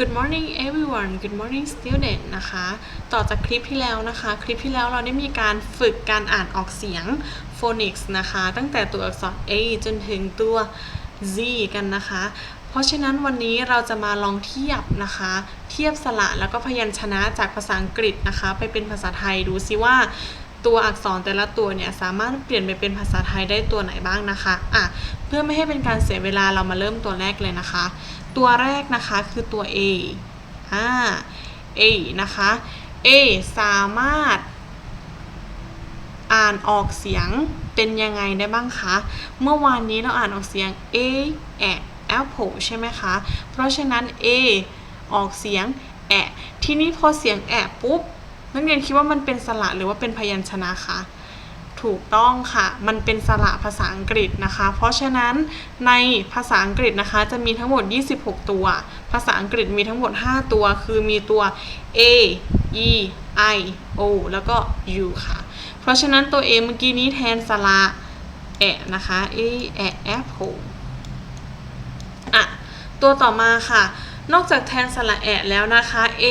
Good morning everyone Good morning student นะคะ ต่อจากคลิปที่แล้วนะคะ คลิปที่แล้วเราได้มีการฝึกการอ่านออกเสียง phonics นะคะ ตั้งแต่ตัวอักษร A จนถึงตัว Z กันนะคะ เพราะฉะนั้นวันนี้เราจะมาลองเทียบนะคะ เทียบสระแล้วก็พยัญชนะจากภาษาอังกฤษนะคะ ไปเป็นภาษาไทยดูซิว่าตัวอักษรแต่ละตัวเนี่ยสามารถเปลี่ยนไปเป็นภาษาไทยได้ตัวไหนบ้างนะคะ อะ เพื่อไม่ให้เป็นการเสียเวลาเรามาเริ่มตัวแรกเลยนะคะ ตัวแรกนะคะคือตัว A อ่า A นะคะ A สามารถอ่านออกเสียงเป็นยังไงได้บ้างคะ เมื่อวานนี้เราอ่านออกเสียง A แอะ apple ใช่ไหมคะ เพราะฉะนั้น A ออกเสียงแอะ ทีนี้พอเสียงแอะปุ๊บนักเรียนคิดว่ามันเป็นสระหรือว่าเป็นพยัญชนะคะ ถูกต้องค่ะ มันเป็นสระภาษาอังกฤษนะคะ เพราะฉะนั้นในภาษาอังกฤษนะคะจะมีทั้งหมด 26 ตัว ภาษาอังกฤษมีทั้งหมด 5 ตัว คือมีตัว A E I O แล้วก็ U ค่ะ เพราะฉะนั้นตัว A เมื่อกี้นี้แทนสระแอะนะคะ A แอะ apple อะตัวต่อมาค่ะ นอกจากแทนสระแอะแล้วนะคะ A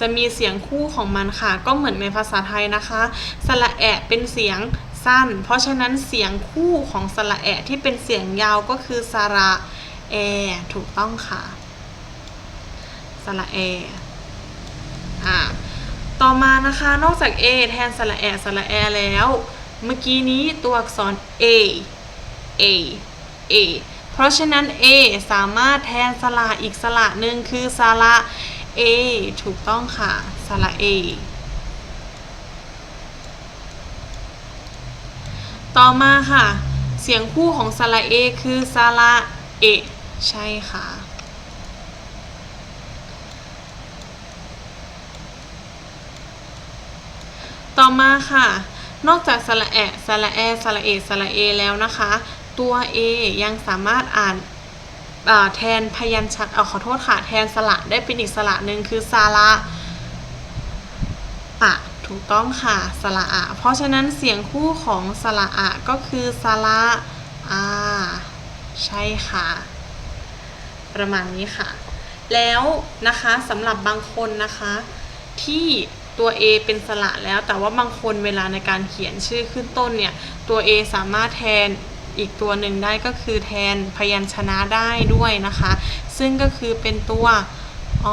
จะมีเสียงคู่ของมันค่ะ ก็เหมือนในภาษาไทยนะคะ สระแอะเป็นเสียงสั้น เพราะฉะนั้นเสียงคู่ของสระแอะที่เป็นเสียงยาวก็คือสระแอถูกต้องค่ะ สระแออ่าต่อมานะคะ นอกจาก A แทนสระแอะสระแอแล้ว เมื่อกี้นี้ตัวอักษร A A A เพราะฉะนั้น A สามารถแทนสระอีกสระหนึ่งคือสระ A ถูกต้องค่ะสระ A ต่อมาค่ะ เสียงคู่ของสระ A คือสระเอใช่ค่ะ ต่อมาค่ะ นอกจากสระแอะสระแอสระเอสระเอแล้วนะคะ ตัว A ยังสามารถอ่านแทนพยัญชนะเออขอโทษค่ะ แทนสระได้เป็นอีกสระหนึ่งคือสระอะถูกต้องค่ะ สระอะ เพราะฉะนั้นเสียงคู่ของสระอะก็คือสระอาใช่ค่ะ ประมาณนี้ค่ะ แล้วนะคะสำหรับบางคนนะคะ ที่ตัว A เป็นสระแล้วแต่ว่าบางคนเวลาในการเขียนชื่อขึ้นต้นเนี่ย ตัว A สามารถแทน อีกตัวหนึ่งได้ก็คือแทนพยัญชนะได้ด้วยนะคะ ซึ่งก็คือเป็นตัวอ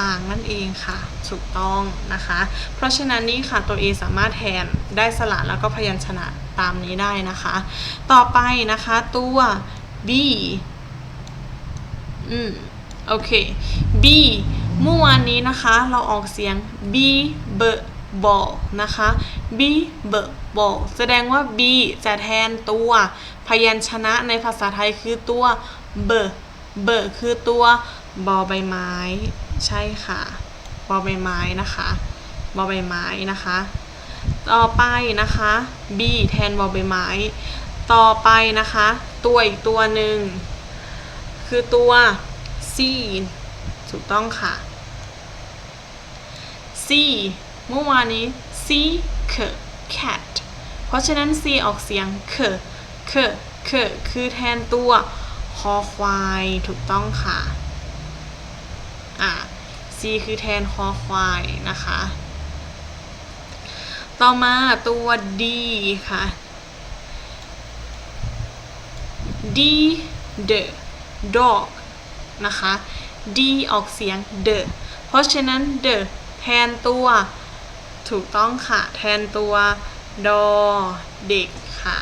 อ่างนั่นเองค่ะถูกต้องนะคะ เพราะฉะนั้นนี่ค่ะตัว A สามารถแทนได้สระแล้วก็พยัญชนะตามนี้ได้นะคะ ต่อไปนะคะตัว B อืมโอเค B เมื่อวานนี้นะคะ เราออกเสียง B B ball นะคะ B B ball แสดงว่า B จะแทนตัว พยัญชนะในภาษาไทยคือตัว B B คือตัวบอใบไม้ ใช่ค่ะบอใบไม้นะคะบอใบไม้นะคะ ต่อไปนะคะ B แทนบอใบไม้ ต่อไปนะคะ ตัวอีกตัวหนึ่งคือตัว C ถูกต้องค่ะ C เมื่อวานนี้ C k cat เพราะฉะนั้น C ออกเสียง k k k คือแทนตัวคอควายถูกต้องค่ะ อะ C คือแทนคอควายนะคะ ต่อมาตัว D ค่ะ D the dog นะคะ D ออกเสียง the เพราะฉะนั้น the แทนตัว ถูกต้องค่ะ แทนตัวดอเด็กค่ะ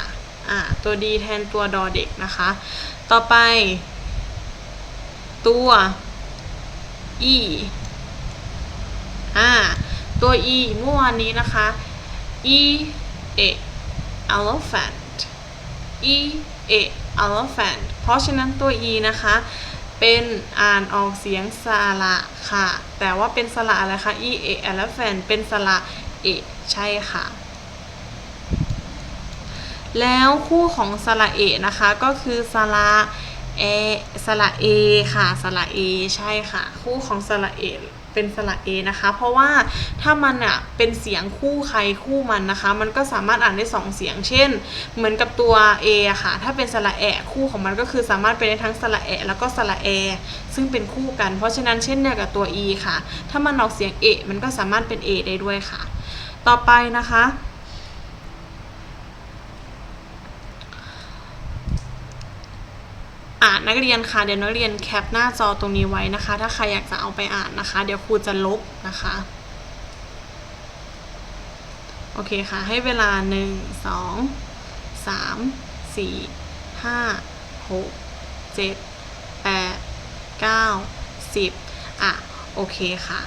อ่าตัว D แทนตัวดอเด็กนะคะ ต่อไป ตัว E อ่าตัว E เมื่อวานนี้นะคะ E a elephant E a elephant เพราะฉะนั้นตัว E นะคะ เป็นอ่านออกเสียงสระค่ะ แต่ว่าเป็นสระอะไรคะ e a elephant เป็นสระเอใช่ค่ะ แล้วคู่ของสระเอนะคะก็คือสระเอสระเอค่ะสระเอใช่ค่ะ คู่ของสระเอ เป็นสระเอนะคะ เพราะว่าถ้ามันอะเป็นเสียงคู่ใครคู่มันนะคะ มันก็สามารถอ่านได้สองเสียง เช่น เหมือนกับตัว A อะค่ะ ถ้าเป็นสระแอะคู่ของมันก็คือสามารถเป็นได้ทั้งสระแอะแล้วก็สระแอซึ่งเป็นคู่กัน เพราะฉะนั้นเช่นเดียวกับตัว E ค่ะ ถ้ามันออกเสียงเอะมันก็สามารถเป็น A ได้ด้วยค่ะ ต่อไปนะคะ อ่า นักเรียนค่ะเดี๋ยวนักเรียนแคปหน้าจอตรงนี้ไว้นะคะ ถ้าใครอยากจะเอาไปอ่านนะคะ เดี๋ยวครูจะลบนะคะโอเคค่ะ ให้เวลา 1 2 3 4 5 6 7 8 9 10 อะ โอเคคะ่ะ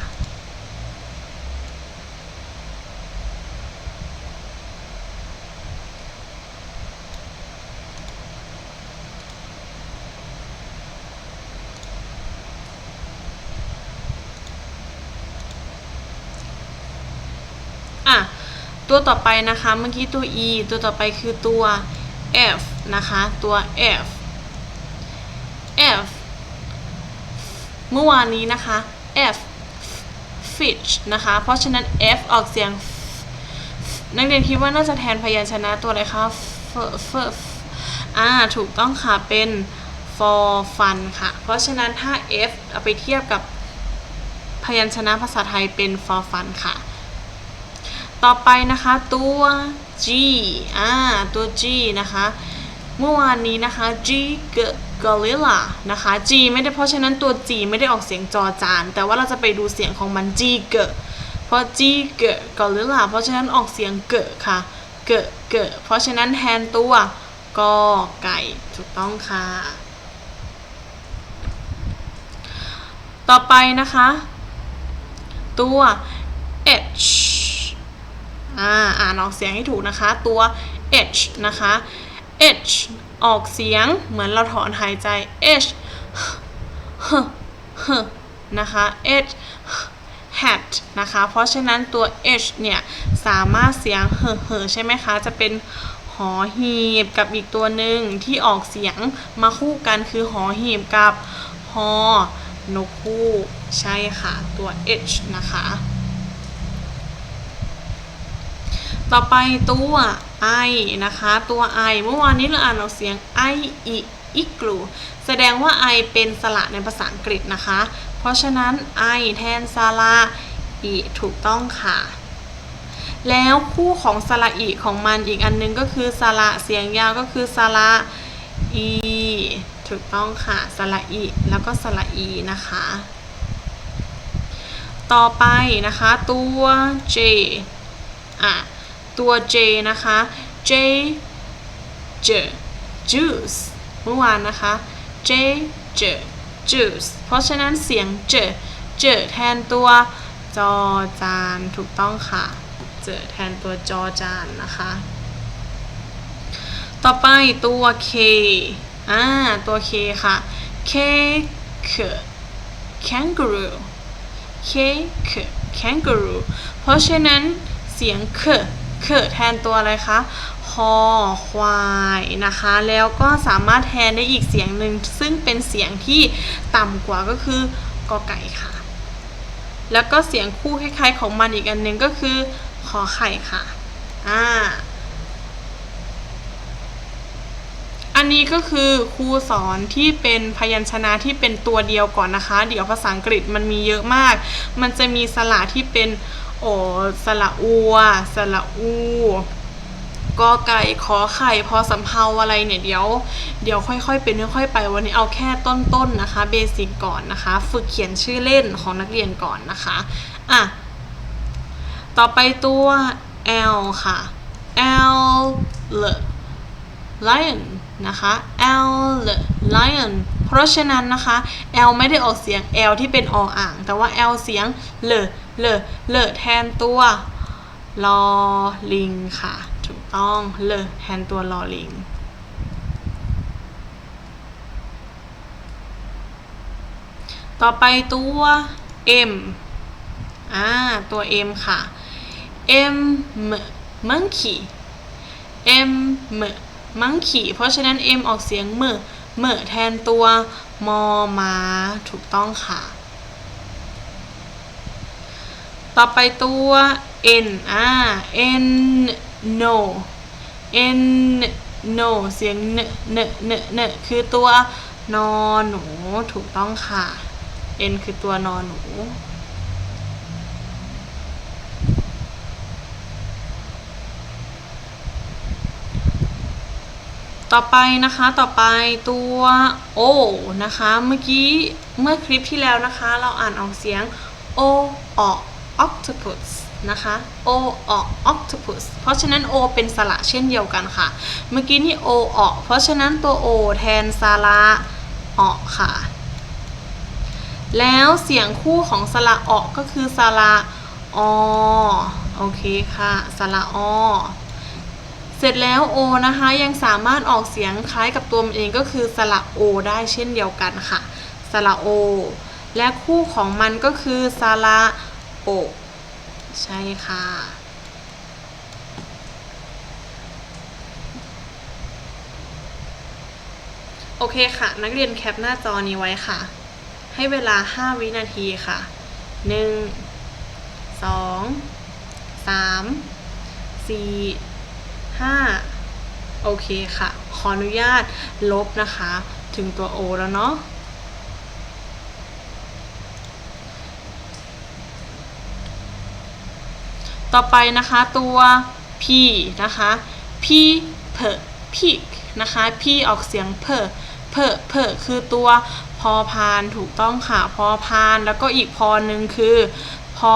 ตัวต่อไปนะคะเมื่อกี้ตัว e ตัวต่อไปคือตัว f นะคะตัว f f เมื่อวานนี้นะคะ f fish นะคะ เพราะฉะนั้น f ออกเสียง นักเรียนคิดว่าน่าจะแทนพยัญชนะตัวอะไรคะ f f f อ่าถูกต้องค่ะเป็น for fun ค่ะ เพราะฉะนั้นถ้า f เอาไปเทียบกับพยัญชนะภาษาไทยเป็น for fun ค่ะ ต่อไปนะคะตัว G อ่าตัว G นะคะเมื่อวานนี้นะคะ G g gorilla นะคะ G ไม่ได้เพราะฉะนั้นตัว G ไม่ได้ออกเสียงจอจาน แต่ว่าเราจะไปดูเสียงของมัน G g เพราะ G g gorilla เพราะฉะนั้นออกเสียงเกค่ะเกเกเพราะฉะนั้นแทนตัวกอไก่ถูกต้องค่ะ ต่อไปนะคะ ตัว H อ่าอ่านออกเสียงให้ถูกนะคะ ตัว h นะคะ h ออกเสียงเหมือนเราถอนหายใจ h ฮฮนะคะ h hat นะคะ เพราะฉะนั้นตัว h เนี่ย สามารถเสียงเฮ่อเฮ่อใช่ไหมคะ จะเป็นหอหีบกับอีกตัวหนึ่งที่ออกเสียงมาคู่กันคือหอหีบกับหอนกคู่ ใช่ค่ะ ตัว h นะคะ ต่อไปตัว i นะคะ ตัว i เมื่อวานนี้เราอ่านออกเสียง i อีอิกลูแสดงว่า i เป็นสระในภาษาอังกฤษนะคะ เพราะฉะนั้น i แทนสระอีถูกต้องค่ะ แล้วคู่ของสระอีของมันอีกอันนึงก็คือสระเสียงยาวก็คือสระอีถูกต้องค่ะสระอีแล้วก็สระอีนะคะ ต่อไปนะคะตัว j อะ ตัว J นะคะ J J juice เมื่อวานนะคะ J J juice เพราะฉะนั้นเสียง J J แทนตัวจอจานถูกต้องค่ะเจแทนตัวจอจานนะคะ ต่อไปตัว K อ่าตัว K ค่ะ K K kangaroo K K kangaroo เพราะฉะนั้นเสียง K เคแทนตัวอะไรคะคอควายนะคะ แล้วก็สามารถแทนได้อีกเสียงหนึ่งซึ่งเป็นเสียงที่ต่ำกว่าก็คือกอไก่ค่ะ แล้วก็เสียงคู่คล้ายๆของมันอีกอันหนึ่งก็คือขอไข่ค่ะอ่าอันนี้ก็คือครูสอนที่เป็นพยัญชนะที่เป็นตัวเดียวก่อนนะคะ เดี๋ยวภาษาอังกฤษมันมีเยอะมาก มันจะมีสระที่เป็น โอ้สระอัวสระอูกอไก่ขอไข่พอสำเพาอะไรเนี่ยเดี๋ยวเดี๋ยวค่อยๆเป็นค่อยๆไปวันนี้เอาแค่ต้นๆนนะคะเบสิกก่อนนะคะ ฝึกเขียนชื่อเล่นของนักเรียนก่อนนะคะอะต่อไปตัว L ค่ะ L lion นะคะ L lion เพราะฉะนั้นนะคะ L ไม่ได้ออกเสียง L ที่เป็นออ่าง แต่ว่า L เสียงเล เลเลแทนตัวลอลิงค่ะ ถูกต้องเลแทนตัวลอลิงต่อไปตัว M อ่า ตัว M ค่ะ M monkey M monkey เพราะฉะนั้น M ออกเสียงเมือเมื่อแทนตัว มอมา ถูกต้องค่ะ ต่อไปตัว n อ่า n no n no เสียงเนเนเนเนคือตัวนอหนูถูกต้องค่ะ n คือตัวนอหนูต่อไปนะคะต่อไปตัว o นะคะ เมื่อกี้เมื่อคลิปที่แล้วนะคะ เราอ่านออกเสียง o ออก octopus นะคะ o ออก octopus เพราะฉะนั้น o เป็นสระเช่นเดียวกันค่ะ เมื่อกี้นี่ o ออก เพราะฉะนั้นตัว o แทนสระออกค่ะ แล้วเสียงคู่ของสระออกก็คือสระอโอเคค่ะสระอเสร็จแล้ว o นะคะยังสามารถออกเสียงคล้ายกับตัวมันเองก็คือสระ o ได้เช่นเดียวกันค่ะสระ o และคู่ของมันก็คือสระ โอใช่ค่ะ โอเคค่ะ นักเรียนแคปหน้าจอนี้ไว้ค่ะ ให้เวลา 5 วินาทีค่ะ 1 2 3 4 5 โอเคค่ะ ขออนุญาตลบนะคะ ถึงตัว O แล้วเนาะ ต่อไปนะคะตัว P นะคะ P เพ pig นะคะ P ออกเสียงเพเพเพคือตัวพอพานถูกต้องค่ะพอพาน แล้วก็อีกพอหนึ่งคือพอ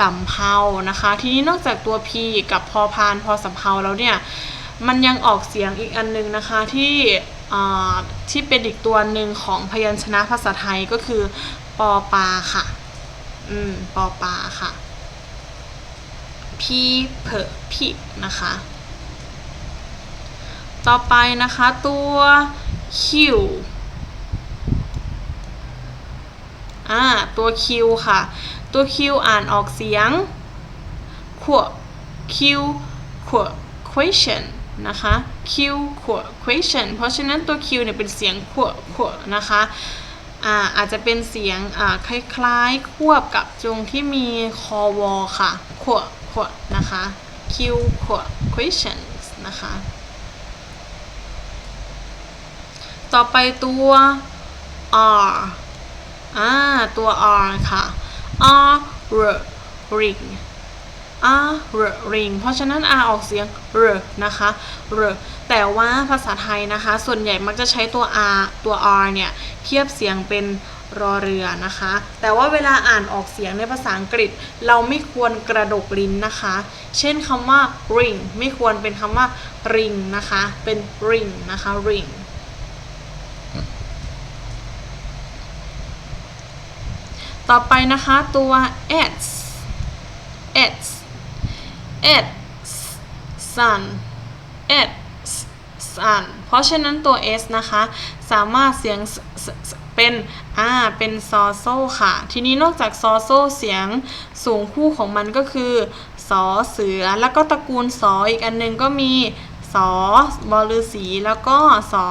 สำเพานะคะ ทีนี้นอกจากตัว P กับพอพานพอสำเพาแล้วเนี่ยมันยังออกเสียงอีกอันนึงนะคะที่ที่เป็นอีกตัวหนึ่งของพยัญชนะภาษาไทยก็คือปอปาค่ะ อืม ปอปาค่ะ พีเพอพิกนะคะ ต่อไปนะคะตัว Q อ่าตัว Q ค่ะ ตัว Q อ่านออกเสียงขว Q ขว question นะคะ Q ขว question เพราะฉะนั้นตัว Q เนี่ยเป็นเสียงขวขวนะคะอ่าอาจจะเป็นเสียงอ่าคล้ายๆ ควบกับจงที่มีคอวอค่ะขว ขวนะคะ Q ขว questions นะคะ ต่อไปตัว R อ่าตัว R ค่ะ R R ring R R ring เพราะฉะนั้น R ออกเสียง R นะคะ R แต่ว่าภาษาไทยนะคะ ส่วนใหญ่มักจะใช้ตัว R ตัว R เนี่ย เทียบเสียงเป็น รอเรือนะคะ แต่ว่าเวลาอ่านออกเสียงในภาษาอังกฤษ เราไม่ควรกระดกลิ้นนะคะ เช่นคำว่า ring ไม่ควรเป็นคำว่า ring นะคะ เป็น ring นะคะ ring ต่อไปนะคะตัว s s s sun s sun เพราะฉะนั้นตัว s นะคะ สามารถเสียงเป็น อ่า เป็นซอโซ่ค่ะ ทีนี้นอกจากซอโซ่เสียงสูงคู่ของมันก็คือสอเสือ แล้วก็ตระกูลสออีกอันนึงก็มีสอบอลือสีแล้วก็สอ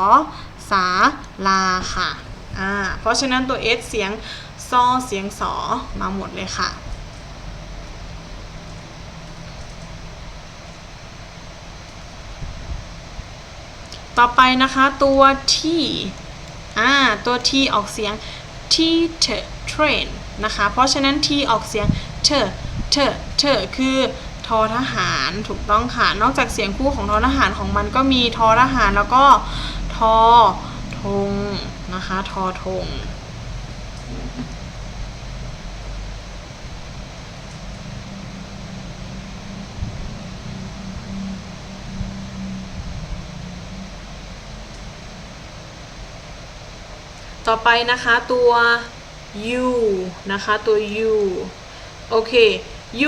สาลาค่ะ อ่า เพราะฉะนั้นตัว s เสียงซอเสียงสอมาหมดเลยค่ะต่อไปนะคะตัว t อ่าตัว t ออกเสียง t t train นะคะ เพราะฉะนั้น t ออกเสียง t t t คือทอทหารถูกต้องค่ะ นอกจากเสียงคู่ของทอทหารของมันก็มีทอทหารแล้วก็ทอทงนะคะ ทอทง ต่อไปนะคะตัว u นะคะตัว u โอเค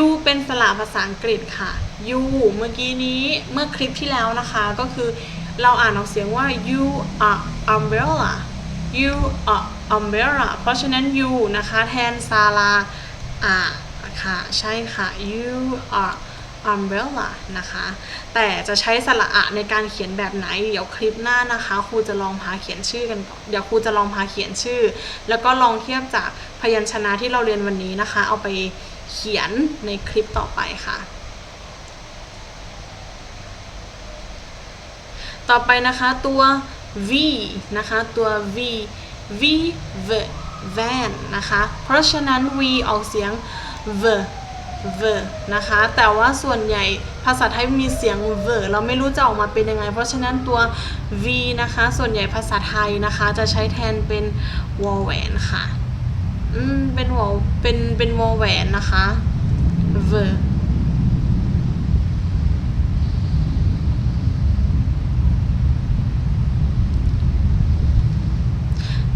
u เป็นสระภาษาอังกฤษค่ะ u เมื่อกี้นี้เมื่อคลิปที่แล้วนะคะก็คือเราอ่านออกเสียงว่า you are umbrella you are umbrella เพราะฉะนั้น you นะคะแทนซาลาอ่าค่ะใช่ค่ะ you are umbrella นะคะ แต่จะใช้สระอะในการเขียนแบบไหน เดี๋ยวคลิปหน้านะคะครูจะลองพาเขียนชื่อกันก่อนเดี๋ยวครูจะลองพาเขียนชื่อ แล้วก็ลองเทียบจากพยัญชนะที่เราเรียนวันนี้นะคะ เอาไปเขียนในคลิปต่อไปค่ะ ต่อไปนะคะตัว v นะคะตัว v v v van นะคะ เพราะฉะนั้น v ออกเสียง v v นะคะ แต่ว่าส่วนใหญ่ภาษาไทยมีเสียง v เราไม่รู้จะออกมาเป็นยังไง เพราะฉะนั้นตัว v นะคะ ส่วนใหญ่ภาษาไทยนะคะ จะใช้แทนเป็นวอลแหวนค่ะ อืม เป็นวอลเป็น เป็นวอลแหวนนะคะ v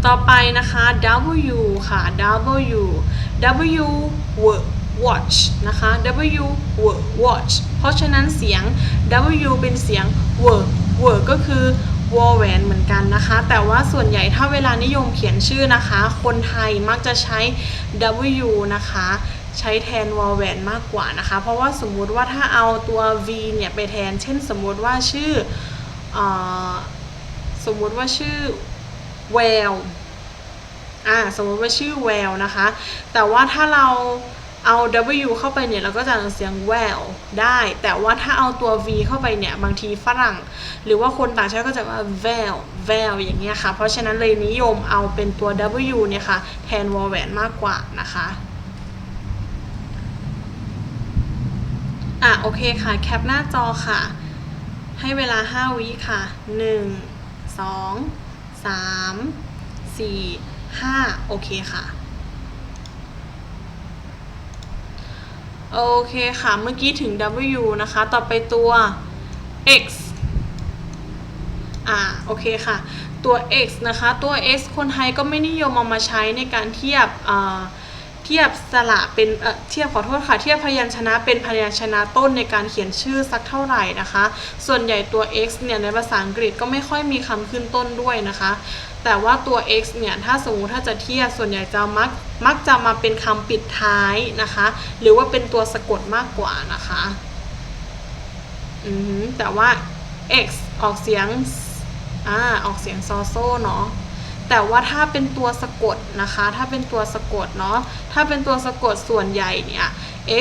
ต่อไปนะคะ W ค่ะ W W w watch นะคะ W w watch เพราะฉะนั้นเสียง W เป็นเสียง w w ก็คือวอแหวนเหมือนกันนะคะ แต่ว่าส่วนใหญ่ถ้าเวลานิยมเขียนชื่อนะคะ คนไทยมักจะใช้ W นะคะ ใช้แทนวอลแหวนมากกว่านะคะ เพราะว่าสมมุติว่าถ้าเอาตัว V เนี่ยไปแทน เช่นสมมุติว่าชื่อออสมมุติว่าชื่อแววอ่าสมมติว่าชื่อแววนะคะ แต่ว่าถ้าเรา เอา W เข้าไปเนี่ยเราก็จะอ่านเสียงแววได้ แต่ว่าถ้าเอาตัว V เข้าไปเนี่ย บางทีฝรั่ง หรือว่าคนต่างชาติก็จะว่า veil veil อย่างเงี้ยค่ะ เพราะฉะนั้นเลยนิยมเอาเป็นตัว W เนี่ยค่ะ แทนวอลแหวนมากกว่านะคะอะโอเคค่ะ แคปหน้าจอค่ะ ให้เวลา 5 วิค่ะ 1 2 3 4 5 โอเคค่ะ โอเคค่ะ เมื่อกี้ถึง W นะคะ ต่อไปตัว X อ่า โอเคค่ะ ตัว X นะคะ ตัว X คนไทยก็ไม่นิยมเอามาใช้ในการเทียบอ่า เทียบสระเป็นเอ่อเทียบขอโทษค่ะเทียบพยัญชนะเป็นพยัญชนะต้นในการเขียนชื่อสักเท่าไหร่นะคะ ส่วนใหญ่ตัว x เนี่ยในภาษาอังกฤษก็ไม่ค่อยมีคำขึ้นต้นด้วยนะคะ แต่ว่าตัว x เนี่ยถ้าสมมติถ้าจะเทียบส่วนใหญ่จะมักมักจะมาเป็นคำปิดท้ายนะคะ หรือว่าเป็นตัวสะกดมากกว่านะคะอือหือแต่ว่า x ออกเสียงอ่าออกเสียงซอโซ่เนาะ แต่ว่าถ้าเป็นตัวสะกดนะคะ ถ้าเป็นตัวสะกดเนาะ ถ้าเป็นตัวสะกดส่วนใหญ่เนี่ย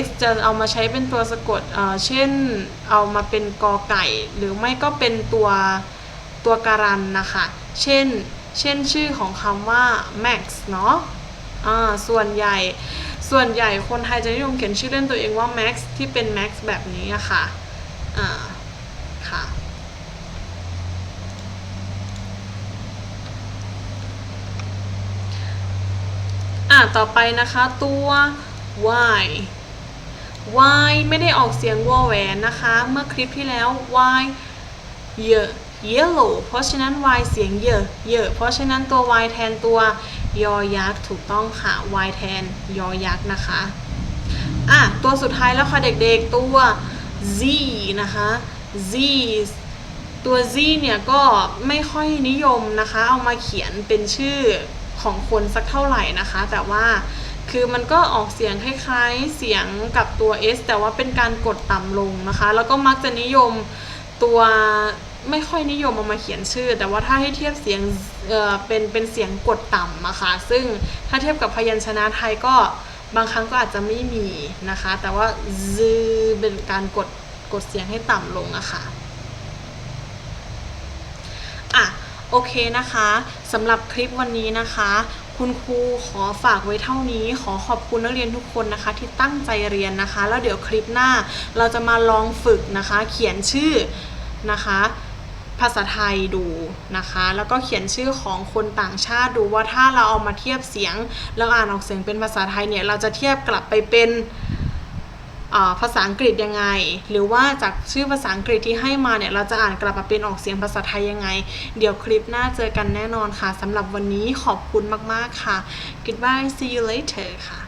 x จะเอามาใช้เป็นตัวสะกดเเช่น เอามาเป็นกอไก่ หรือไม่ก็เป็นตัวตัวการันนะคะ เช่น เช่นชื่อของคำว่า max เนาะอ่าส่วนใหญ่ ส่วนใหญ่คนไทยจะนิยมเขียนชื่อเล่นตัวเองว่า max ที่เป็น max แบบนี้อะค่ะอ่าค่ะ อะต่อไปนะคะตัว y y ไม่ได้ออกเสียงวอแหวนนะคะ เมื่อคลิปที่แล้ว y เยอะ yellow เพราะฉะนั้น y เสียงเยอะเยอะเพราะฉะนั้นตัว y แทนตัวยอยักษ์ถูกต้องค่ะ y แทนยอยักษ์นะคะอะตัวสุดท้ายแล้วค่ะเด็กๆตัว z นะคะ z ตัว z เนี่ยก็ไม่ค่อยนิยมนะคะ เอามาเขียนเป็นชื่อ ของคนสักเท่าไหร่นะคะ แต่ว่าคือมันก็ออกเสียงคล้ายๆเสียงกับตัว s แต่ว่าเป็นการกดต่ำลงนะคะ แล้วก็มักจะนิยมตัวไม่ค่อยนิยมเอามาเขียนชื่อ แต่ว่าถ้าให้เทียบเสียงเออเป็นเป็นเสียงกดต่ำอะคะซึ่งถ้าเทียบกับพยัญชนะไทยก็บางครั้งก็อาจจะไม่มีนะคะ แต่ว่า z เป็นการกดกดเสียงให้ต่ำลงอะค่ะอะ โอเคนะคะสำหรับคลิปวันนี้นะคะ คุณครูขอฝากไว้เท่านี้ ขอขอบคุณนักเรียนทุกคนนะคะ ที่ตั้งใจเรียนนะคะ แล้วเดี๋ยวคลิปหน้าเราจะมาลองฝึกนะคะ เขียนชื่อนะคะภาษาไทยดูนะคะ แล้วก็เขียนชื่อของคนต่างชาติดูว่าถ้าเราเอามาเทียบเสียง แล้วอ่านออกเสียงเป็นภาษาไทยเนี่ย เราจะเทียบกลับไปเป็น ภาษาอังกฤษยังไง หรือว่าจากชื่อภาษาอังกฤษที่ให้มาเนี่ย เราจะอ่านกลับมาเป็นออกเสียงภาษาไทยยังไง เดี๋ยวคลิปหน้าเจอกันแน่นอนค่ะสำหรับวันนี้ขอบคุณมาก ๆ ค่ะ goodbye see you later ค่ะ